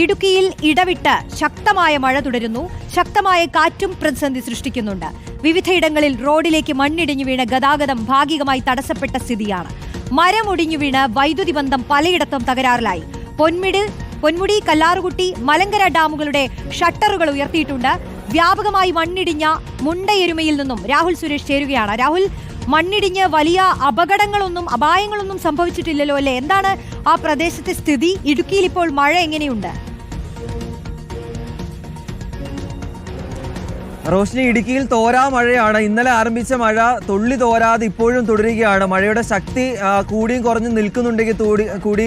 ഇടുക്കിയിൽ ഇടവിട്ട് ശക്തമായ മഴ തുടരുന്നു. ശക്തമായ കാറ്റും പ്രതിസന്ധി സൃഷ്ടിക്കുന്നുണ്ട്. വിവിധയിടങ്ങളിൽ റോഡിലേക്ക് മണ്ണിടിഞ്ഞു വീണ് ഗതാഗതം ഭാഗികമായി തടസ്സപ്പെട്ട സ്ഥിതിയാണ്. മരമൊടിഞ്ഞു വീണ് വൈദ്യുതി ബന്ധം പലയിടത്തും തകരാറിലായി. പൊന്മിട് പൊന്മുടി കല്ലാറുകുട്ടി മലങ്കര ഡാമുകളുടെ ഷട്ടറുകൾ ഉയർത്തിയിട്ടുണ്ട്. വ്യാപകമായി മണ്ണിടിഞ്ഞ മുണ്ടയെരുമയിൽ നിന്നും രാഹുൽ സുരേഷ് ചേരുകയാണ്. രാഹുൽ മണ്ണിടിഞ്ഞ് വലിയ അപകടങ്ങളൊന്നും അപായങ്ങളൊന്നും സംഭവിച്ചിട്ടില്ലല്ലോ അല്ലേ? എന്താണ് ആ പ്രദേശത്തെ സ്ഥിതി? ഇടുക്കിയിൽ ഇപ്പോൾ മഴ എങ്ങനെയുണ്ട്? റോഷിനി ഇടുക്കിയിൽ തോരാ മഴയാണ്. ഇന്നലെ ആരംഭിച്ച മഴ തുള്ളി തോരാതെ ഇപ്പോഴും തുടരുകയാണ്. മഴയുടെ ശക്തി കൂടിയും കുറഞ്ഞും നിൽക്കുന്നുണ്ടെങ്കിൽ കൂടി കൂടി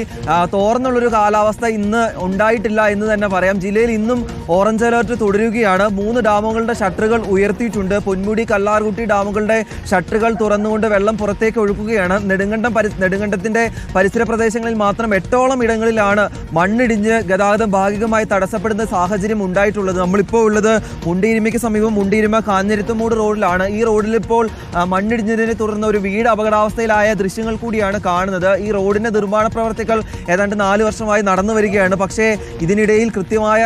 തോർന്നുള്ളൊരു കാലാവസ്ഥ ഇന്ന് ഉണ്ടായിട്ടില്ല എന്ന് തന്നെ പറയാം. ജില്ലയിൽ ഇന്നും ഓറഞ്ച് അലേർട്ട് തുടരുകയാണ്. മൂന്ന് ഡാമുകളുടെ ഷട്ടറുകൾ ഉയർത്തിയിട്ടുണ്ട്. പൊന്മുടി കല്ലാർകുട്ടി ഡാമുകളുടെ ഷട്ടറുകൾ തുറന്നുകൊണ്ട് വെള്ളം പുറത്തേക്ക് ഒഴുക്കുകയാണ്. നെടുങ്കണ്ടം പരി നെടുങ്കണ്ടത്തിന്റെ പരിസര പ്രദേശങ്ങളിൽ മാത്രം എട്ടോളം ഇടങ്ങളിലാണ് മണ്ണിടിഞ്ഞ് ഗതാഗതം ഭാഗികമായി തടസ്സപ്പെടുന്ന സാഹചര്യം ഉണ്ടായിട്ടുള്ളത്. നമ്മളിപ്പോൾ ഉള്ളത് മുണ്ടിയിരുമയ്ക്ക് സമീപം മുണ്ടിയിരുമ കാഞ്ഞിരത്തുമൂട് റോഡിലാണ്. ഈ റോഡിൽ ഇപ്പോൾ മണ്ണിടിഞ്ഞതിനെ തുടർന്ന് ഒരു വീട് അപകടാവസ്ഥയിലായ ദൃശ്യങ്ങൾ കൂടിയാണ് കാണുന്നത്. ഈ റോഡിന്റെ നിർമ്മാണ പ്രവർത്തികൾ ഏതാണ്ട് നാല് വർഷമായി നടന്നു വരികയാണ്. പക്ഷേ ഇതിനിടയിൽ കൃത്യമായ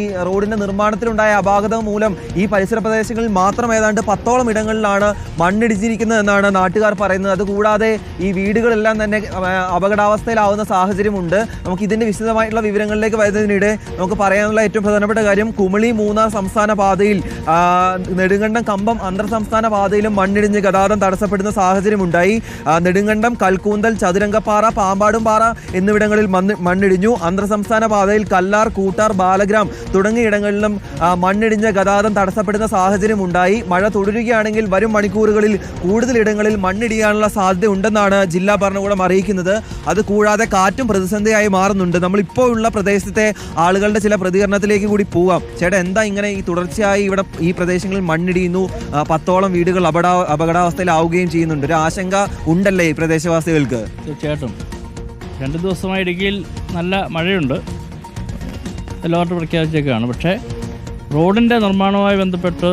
ഈ റോഡിന്റെ നിർമ്മാണത്തിലുണ്ടായ അപാകത മൂലം ഈ പരിസര പ്രദേശങ്ങളിൽ മാത്രം ഏതാണ്ട് പത്തോളം ഇടങ്ങളിലാണ് മണ്ണിടിച്ചിരിക്കുന്നത് എന്നാണ് നാട്ടുകാർ പറയുന്നത്. അതുകൂടാതെ ഈ വീടുകളെല്ലാം തന്നെ അപകടാവസ്ഥയിലാവുന്ന സാഹചര്യമുണ്ട്. നമുക്ക് ഇതിന്റെ വിശദമായിട്ടുള്ള വിവരങ്ങളിലേക്ക് വരുന്നതിനിടെ നമുക്ക് പറയാനുള്ള ഏറ്റവും പ്രധാനപ്പെട്ട കാര്യം കുമളി മൂന്നാർ സംസ്ഥാന പാതയിൽ നെടുങ്കണ്ടം കമ്പം അന്തർ സംസ്ഥാന പാതയിലും മണ്ണിടിഞ്ഞ് ഗതാഗതം തടസ്സപ്പെടുന്ന സാഹചര്യമുണ്ടായി. നെടുങ്കണ്ടം കൽക്കൂന്തൽ ചതുരംഗപ്പാറ പാമ്പാടും പാറ എന്നിവിടങ്ങളിൽ മണ്ണ് മണ്ണിടിഞ്ഞു. അന്തർ സംസ്ഥാന പാതയിൽ കല്ലാർ കൂട്ടാർ ബാലഗ്രാം തുടങ്ങിയ ഇടങ്ങളിലും മണ്ണിടിഞ്ഞ് ഗതാഗതം തടസ്സപ്പെടുന്ന സാഹചര്യമുണ്ടായി. മഴ തുടരുകയാണെങ്കിൽ വരും മണിക്കൂറുകളിൽ കൂടുതലിടങ്ങളിൽ മണ്ണിടിയാനുള്ള സാധ്യത ഉണ്ടെന്നാണ് ജില്ലാ ഭരണകൂടം അറിയിക്കുന്നത്. അത് കൂടാതെ കാറ്റും പ്രതിസന്ധിയായി മാറുന്നുണ്ട്. ഉള്ള പ്രദേശത്തെ ആളുകളുടെ ചില പ്രതികരണത്തിലേക്ക് കൂടി പോവാം. ചേട്ടാ എന്താ ഇങ്ങനെ ഈ തുടർച്ചയായി ഇവിടെ ഈ പ്രദേശങ്ങളിൽ മണ്ണിടിയുന്നു പത്തോളം വീടുകൾ അപകട അപകടാവസ്ഥയിലാവുകയും ചെയ്യുന്നുണ്ട്. ഒരു ആശങ്ക ഉണ്ടല്ലേ ഈ പ്രദേശവാസികൾക്ക്? തീർച്ചയായിട്ടും. രണ്ട് ദിവസമായി ഇടുക്കിയിൽ നല്ല മഴയുണ്ട്. എല്ലാവർക്കും പ്രഖ്യാപിച്ചേക്കാണ്. പക്ഷേ റോഡിന്റെ നിർമ്മാണവുമായി ബന്ധപ്പെട്ട്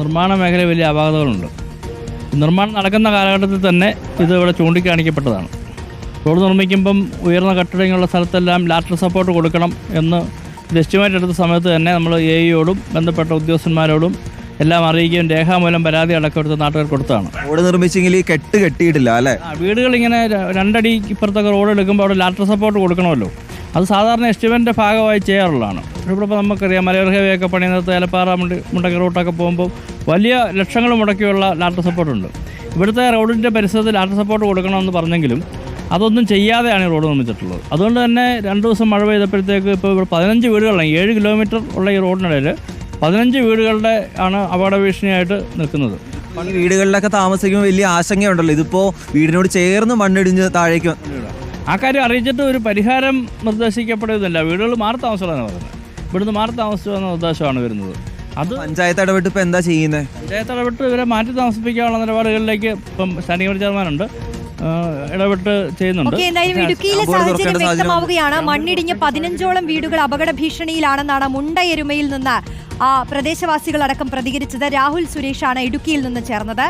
നിർമ്മാണ മേഖലയിൽ വലിയ അപാകതകളുണ്ട്. നിർമ്മാണം നടക്കുന്ന കാലഘട്ടത്തിൽ തന്നെ ഇത് ഇവിടെ ചൂണ്ടിക്കാണിക്കപ്പെട്ടതാണ്. റോഡ് നിർമ്മിക്കുമ്പം ഉയർന്ന കെട്ടിടങ്ങളുള്ള സ്ഥലത്തെല്ലാം ലാറ്റർ സപ്പോർട്ട് കൊടുക്കണം എന്ന് ഇത് എസ്റ്റിമേറ്റ് എടുത്ത സമയത്ത് തന്നെ നമ്മൾ എ ഇയോടും ബന്ധപ്പെട്ട ഉദ്യോഗസ്ഥന്മാരോടും എല്ലാം അറിയിക്കുകയും രേഖാമൂലം പരാതി അടക്കം എടുത്ത് നാട്ടുകാർ കൊടുത്തതാണ്. റോഡ് നിർമ്മിച്ചെങ്കിൽ ഈ കെട്ട് കെട്ടിയിട്ടില്ല അല്ലേ? വീടുകൾ ഇങ്ങനെ രണ്ടടി ഇപ്പുറത്തൊക്കെ റോഡ് എടുക്കുമ്പോൾ അവിടെ ലാറ്റർ സപ്പോർട്ട് കൊടുക്കണമല്ലോ. അത് സാധാരണ എസ്റ്റിമേറ്റിന്റെ ഭാഗമായി ചെയ്യാറുള്ളതാണ്. ഇവിടെ ഇപ്പോൾ നമുക്കറിയാം മലയോര ഹൈവേ ഒക്കെ പണിയുന്നത് ഏലപ്പാറ മുണ്ടി മുണ്ടക്കി റൂട്ടൊക്കെ പോകുമ്പോൾ വലിയ ലക്ഷങ്ങൾ മുടക്കിയുള്ള ലാറ്റർ സപ്പോർട്ടുണ്ട്. ഇവിടുത്തെ റോഡിന്റെ പരിസരത്ത് ലാറ്റർ സപ്പോർട്ട് കൊടുക്കണമെന്ന് പറഞ്ഞെങ്കിലും അതൊന്നും ചെയ്യാതെയാണ് ഈ റോഡ് നിർമ്മിച്ചിട്ടുള്ളത്. അതുകൊണ്ട് തന്നെ രണ്ട് ദിവസം മഴ പെയ്തപ്പോഴത്തേക്ക് ഇപ്പോൾ ഇവിടെ പതിനഞ്ച് വീടുകളാണ്. ഏഴ് കിലോമീറ്റർ ഉള്ള ഈ റോഡിനിടയിൽ പതിനഞ്ച് വീടുകളുടെ ആണ് അപകട ഭീഷണിയായിട്ട് നിൽക്കുന്നത്. ഈ വീടുകളിലൊക്കെ താമസിക്കുമ്പോൾ വലിയ ആശങ്കയുണ്ടല്ലോ. ഇതിപ്പോൾ വീടിനോട് ചേർന്ന് മണ്ണിടിഞ്ഞ് താഴേക്ക് ആ കാര്യം അറിയിച്ചിട്ട് ഒരു പരിഹാരം നിർദ്ദേശിക്കപ്പെടുന്നില്ല. വീടുകൾ മാറി താമസമാണ് പറയുന്നത്. ഇവിടുന്ന് മാറി താമസിച്ചു എന്ന നിർദ്ദേശമാണ് വരുന്നത്. അത് പഞ്ചായത്ത് ഇടപെട്ട് ഇപ്പോൾ എന്താ ചെയ്യുന്നത് പഞ്ചായത്ത് ഇടപെട്ട് ഇവരെ മാറ്റി താമസിപ്പിക്കാനുള്ള നിലപാടുകളിലേക്ക് ഇപ്പം സ്റ്റാൻഡിംഗ് ചെയർമാനുണ്ട് ഇടപെട്ട് ചെയ്യുന്നുണ്ട്. ഓക്കെ എന്തായാലും ഇടുക്കിയിലെ അപ്പോൾ സാഹചര്യം വ്യക്തമാവുകയാണ്. മണ്ണിടിഞ്ഞ് പതിനഞ്ചോളം വീടുകൾ അപകട ഭീഷണിയിലാണെന്നാണ് മുണ്ടയെരുമയിൽ നിന്ന് ആ പ്രദേശവാസികളടക്കം പ്രതികരിച്ചത്. രാഹുൽ സുരേഷാണ് ഇടുക്കിയിൽ നിന്ന് ചേർന്നത്.